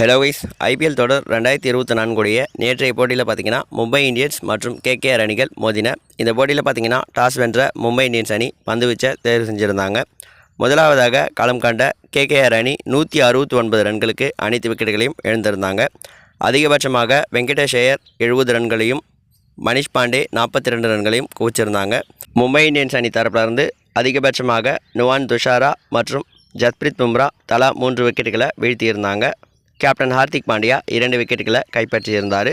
Hello wise IPL தொடர் ரெண்டாயிரத்தி இருபத்தி நான்குடைய நேற்றைய போட்டியில் பார்த்தீங்கன்னா மும்பை இந்தியன்ஸ் மற்றும் கேகேஆர் அணிகள் மோதின. இந்த போட்டியில் பார்த்தீங்கன்னா டாஸ் வென்ற மும்பை இந்தியன்ஸ் அணி பந்து வீச்ச தேர்வு செஞ்சுருந்தாங்க. முதலாவதாக களம் கண்ட கேகேஆர் அணி நூற்றி அறுபத்தி ஒன்பது ரன்களுக்கு அனைத்து விக்கெட்டுகளையும் எழுந்திருந்தாங்க அதிகபட்சமாக வெங்கடேஷ் ஐயர் எழுபது ரன்களையும் மணிஷ் பாண்டே நாற்பத்தி ரெண்டு ரன்களையும் குவிச்சிருந்தாங்க. மும்பை இந்தியன்ஸ் அணி தரப்பிலிருந்து அதிகபட்சமாக நுவான் துஷாரா மற்றும் ஜஸ்பிரித் பும்ரா தலா மூன்று விக்கெட்டுகளை வீழ்த்தியிருந்தாங்க. கேப்டன் ஹார்திக் பாண்டியா இரண்டு விக்கெட்டுகளை கைப்பற்றியிருந்தார்.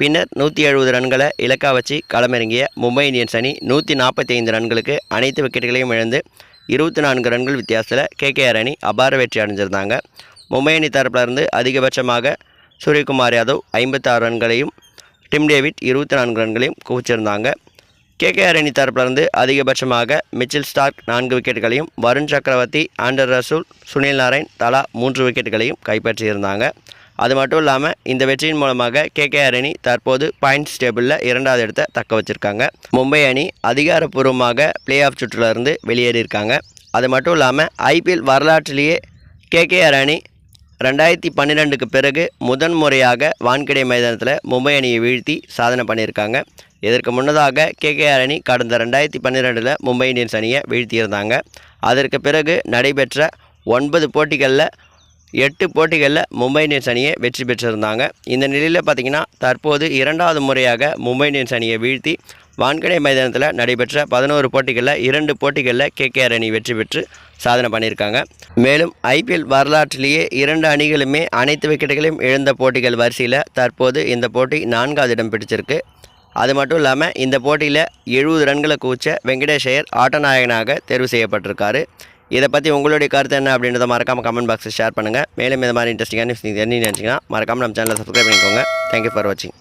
பின்னர் நூற்றி எழுபது ரன்களை இலக்கா வச்சு களமிறங்கிய மும்பை இந்தியன்ஸ் அணி நூற்றி நாற்பத்தி ஐந்து ரன்களுக்கு அனைத்து விக்கெட்டுகளையும் இழந்து இருபத்தி நான்கு ரன்கள் வித்தியாசத்தில் கேகேஆர் அணி அபார வெற்றி அடைஞ்சிருந்தாங்க. மும்பை அணி தரப்பிலிருந்து அதிகபட்சமாக சூரியகுமார் யாதவ் ஐம்பத்தாறு ரன்களையும் டிம் டேவிட் இருபத்தி நான்கு ரன்களையும் குவிச்சிருந்தாங்க. கேகேஆர் அணி தரப்பிலிருந்து அதிகபட்சமாக மிச்சில் ஸ்டார்க் நான்கு விக்கெட்டுகளையும் வருண் சக்கரவர்த்தி ஆண்டர் ரசூல் சுனில் நாராயண் தலா மூன்று விக்கெட்டுகளையும் கைப்பற்றியிருந்தாங்க. அது மட்டும் இல்லாமல் இந்த வெற்றியின் மூலமாக கேகேஆர் அணி தற்போது பாயிண்ட்ஸ் டேபிளில் இரண்டாவது இடத்தை தக்க வச்சிருக்காங்க. மும்பை அணி அதிகாரப்பூர்வமாக பிளே ஆஃப் சுற்றுலேருந்து வெளியேறியிருக்காங்க. அது மட்டும் இல்லாமல் ஐபிஎல் வரலாற்றிலேயே கேகேஆர் அணி ரெண்டாயிரத்தி பன்னிரெண்டுக்கு பிறகு முதன் முறையாக வான்கடை மைதானத்தில் மும்பை அணியை வீழ்த்தி சாதனை பண்ணியிருக்காங்க. இதற்கு முன்னதாக கேகேஆர் அணி கடந்த ரெண்டாயிரத்தி பன்னிரெண்டில் மும்பை இந்தியன்ஸ் அணியை வீழ்த்தியிருந்தாங்க. அதற்கு பிறகு நடைபெற்ற ஒன்பது போட்டிகளில் எட்டு போட்டிகளில் மும்பை இந்தியன்ஸ் அணியை வெற்றி பெற்றிருந்தாங்க. இந்த நிலையில் பார்த்திங்கன்னா தற்போது இரண்டாவது முறையாக மும்பை இந்தியன்ஸ் அணியை வீழ்த்தி வான்கடை மைதானத்தில் நடைபெற்ற பதினோரு போட்டிகளில் இரண்டு போட்டிகளில் கேகேஆர் அணி வெற்றி பெற்று சாதனை பண்ணியிருக்காங்க. மேலும் ஐபிஎல் வரலாற்றிலேயே இரண்டு அணிகளுமே அனைத்து விக்கெட்டுகளையும் இழந்த போட்டிகள் வரிசையில் தற்போது இந்த போட்டி நான்காவது இடம் பிடிச்சிருக்கு. அது மட்டும் இல்லாமல் இந்த போட்டியில் எழுபது ரன்களை கூச்ச வெங்கடேஷ் ஐயர் ஆட்டநாயகனாக தேர்வு செய்யப்பட்டிருக்காரு. இதை பற்றி உங்களுடைய கருத்து என்ன அப்படின்றத மறக்காமல் கமெண்ட் பாக்ஸில் ஷேர் பண்ணுங்கள் மேலும் இந்த மாதிரி இன்ட்ரெஸ்டிங்கான நியூஸ் நீங்கள் தெரிஞ்சு நினச்சிங்கன்னா மறக்காமல் நம்ம சேனலை சப்ஸ்கிரைப் பண்ணிக்கோங்க. தேங்க்யூ ஃபார் வாட்சிங்